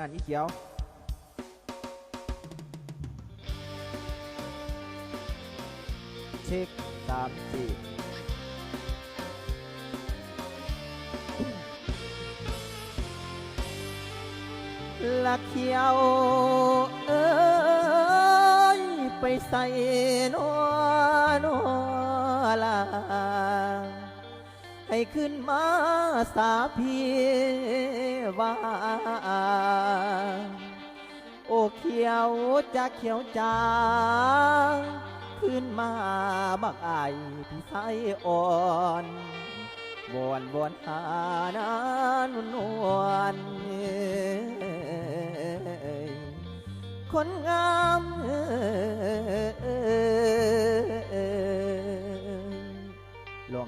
อันนี้เขียวเช็คสามสี่ลักเขียวเอ้ยไปใส่นอนอลา ขึ้นมาสาพีว่าโอเขียวจะเขียวจางขึ้นมาบักไอพี่ไสอ่อนวอนวอนหานานนวลคนงาม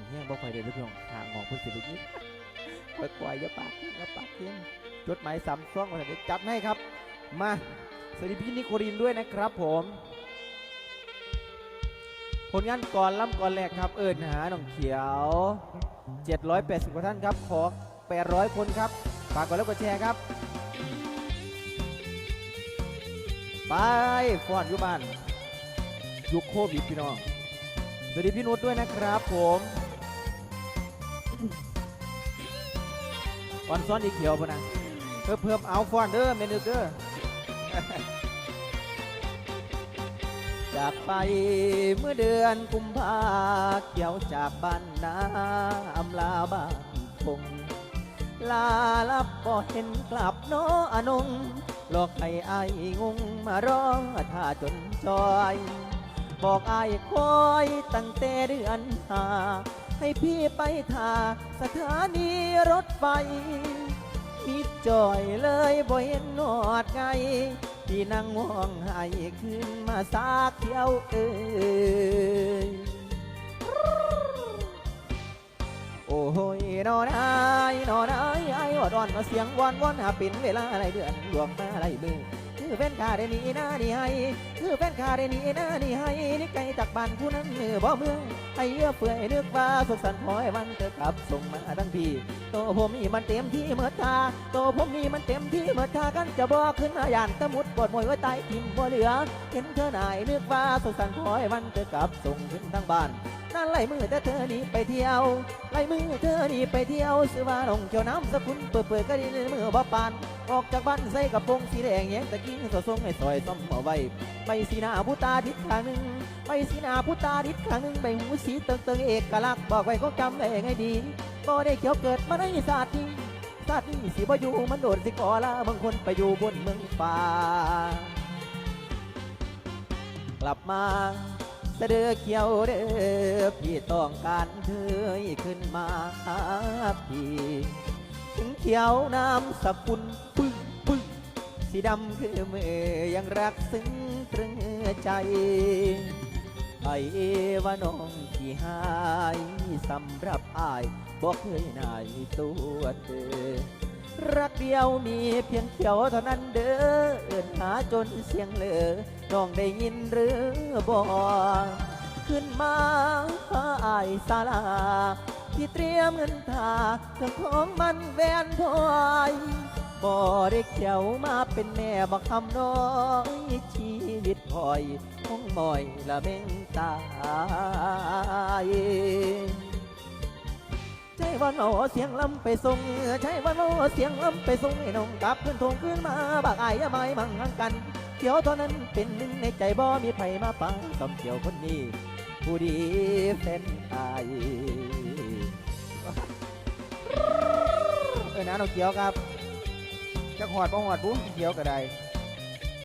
แห้งบ่ค่อยได้ลูกน้องทางของเพื่อนสิลูกนี้ค่อยย่าปากเยนอย่าปากเพี้ยนจดหมายสามซ่องมาเดี๋ยวจัดให้ครับ มาสวัสดีพี่นิโครินด้วยนะครับผม ผลงานก่อนล่ำก่อนแรกครับ เอิญหาหนองเขียว 780กว่าท่านครับ ขอ 800 คนครับ ฝากกดไลค์กดแชร์ครับ ไปฟอนอยู่บ้านยุคโควิดพี่น้องสวัสดีพี่นุชด้วยนะครับผม ออนซ้อนอีเขียวปะนะเพิ่มเพิ่มเอาฟอนเด้อเมนูเด้อจากไปเมื่อเดือนกุมภาเขียวจากบ้านนาอำลาบ้านคงลาลับก็เห็นกลับน้ออนงหลอกให้อายงงมาร้องท่าจนจอย บอกอายคอยตั้งแต่เดือนหา ให้พี่ไปท่าสถานีรถไฟมิดจอยเลยบ่เห็นนอดไงที่นั่งมองให้ขึ้นมาสากเที่ยวเอ้ยโอ้โหยนอนไอ้นอนไอ้ไอ้วอดอนมาเสียงวอนวอนหาป็นเวลาอะไรเดือนหลวงมาอะไรมือ คือแฟนข้าได้นีหน้านี่ให้คือแฟนข้าได้นีหน้านี่ให้นี่ไกลจากบ้านผู้นั้นเนื้อบ่เมืองให้เอื้อเฟื่อยนึกว่าสุขสันต์พอยวันเธอกลับส่งมาทั้งพี่โตผมนี่มันเต็มที่เมื่อทาโตผมนี่มันเต็มที่เมื่อทากันจะบอกขึ้นมาย่านตะมุดปวดมวยไว้ใต้ทิมบ่เหลือเห็นเธอหนายนึกว่าสุขสันต์พอยวันเธอกลับส่งถึงทางบ้านนั่นไล่มือแต่เธอนี่ไปเที่ยว ไล่มือเธอหนีไปเที่ยวซื้อว่าลงเจ้าน้ำสกุลเปิดเปิดก็ดีมือบ่ปาน ออกจากบ้านใส่กระโปรงสีแดงแยงตะกี้สะสงให้ซอยซ่อมเอาไว้ไปสีหน้าผู้ตาทิศข้างหนึ่งไปสีหน้าผู้ตาทิศข้างหนึ่งไปหูสีเติงเติงเอกลักษณ์บอกไว้ก็จำได้ไงดีบ่ได้เขียวเกิดมาในศาสตร์นี้ศาสตร์นี้สิบ่อยู่มันโดดสิกอละบางคนไปอยู่บนเมืองฟ้ากลับมา เสดอเขียวเด้อพี่ต้องการเธอขึ้นมาหาพี่ถึงเขียวน้ำสกุลปึ้งปึ้งสีดำคือมือยังรักซึ้งตรึงใจไอ้ว่าน้องที่หายสำหรับอายบอกเคยนายตัวเธอ รักเดียวมีเพียงเขียวเท่านั้นเด้อเอินหาจนเสียงเหลือน้องได้ยินหรือบ่ขึ้นมาหาอายศาลา ที่เตรียมเงินทาเครื่องของมันแวนพอยบ่ได้เขียวมาเป็นแม่บักคำน้อยชีวิตคอยคงมอยละเม่งตาย ว่าโนเสียงลำไปส่งใช่ว่าโนเสียงลำไปส่งให้น้องกลับขึ้นทงขึ้นมาบากอายอย่าไม่มั่งหังกันเขียวเท่านั้นเป็นหนึ่งในใจบ่มีไผมาปังสมเขียวคนนี้ ผู้ดีแฟนอายเออนะน้องเขียวครับจะหอดบ่หอดบุ้งเขียวก็ได้